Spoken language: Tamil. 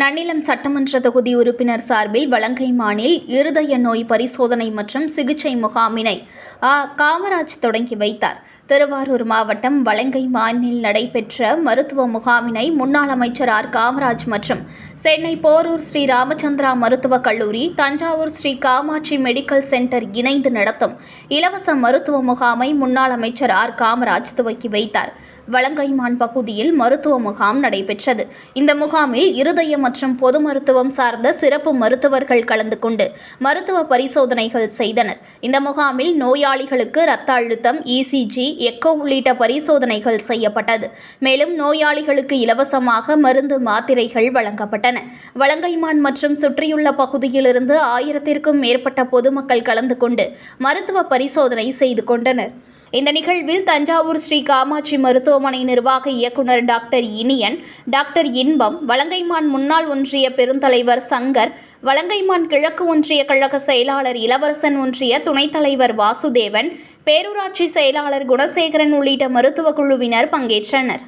நன்னிலம் சட்டமன்ற தொகுதி உறுப்பினர் சார்பில் வலங்கைமானில் இருதய நோய் பரிசோதனை மற்றும் சிகிச்சை முகாமினை ஆ காமராஜ் தொடங்கி வைத்தார். திருவாரூர் மாவட்டம் வலங்கைமானில் நடைபெற்ற மருத்துவ முகாமினை முன்னாள் அமைச்சர் ஆர். காமராஜ் மற்றும் சென்னை போரூர் ஸ்ரீ ராமச்சந்திரா மருத்துவக் கல்லூரி தஞ்சாவூர் ஸ்ரீ காமாட்சி மெடிக்கல் சென்டர் இணைந்து நடத்தும் இலவச மருத்துவ முகாமை முன்னாள் அமைச்சர் ஆர். காமராஜ் துவக்கி வைத்தார். வலங்கைமான் பகுதியில் மருத்துவ முகாம் நடைபெற்றது. இந்த முகாமில் இருதய மற்றும் பொது மருத்துவம் சார்ந்த சிறப்பு மருத்துவர்கள் கலந்து கொண்டு மருத்துவ பரிசோதனைகள் செய்தனர். இந்த முகாமில் நோயாளிகளுக்கு இரத்த அழுத்தம் இசிஜி எக்கோ உள்ளிட்ட பரிசோதனைகள் செய்யப்பட்டது. மேலும் நோயாளிகளுக்கு இலவசமாக மருந்து மாத்திரைகள் வழங்கப்பட்டன. வலங்கைமான் மற்றும் சுற்றியுள்ள பகுதியிலிருந்து ஆயிரத்திற்கும் மேற்பட்ட பொதுமக்கள் கலந்து கொண்டு மருத்துவ பரிசோதனை செய்து கொண்டனர். இந்த நிகழ்வில் தஞ்சாவூர் ஸ்ரீ காமாட்சி மருத்துவமனை நிர்வாக இயக்குனர் டாக்டர் இனியன் டாக்டர் இன்பம் வலங்கைமான் முன்னாள் ஒன்றிய பெருந்தலைவர் சங்கர் வலங்கைமான் கிழக்கு ஒன்றிய கழக செயலாளர் இளவரசன் ஒன்றிய துணைத் தலைவர் வாசுதேவன் பேரூராட்சி செயலாளர் குணசேகரன் உள்ளிட்ட மருத்துவ குழுவினர் பங்கேற்றனர்.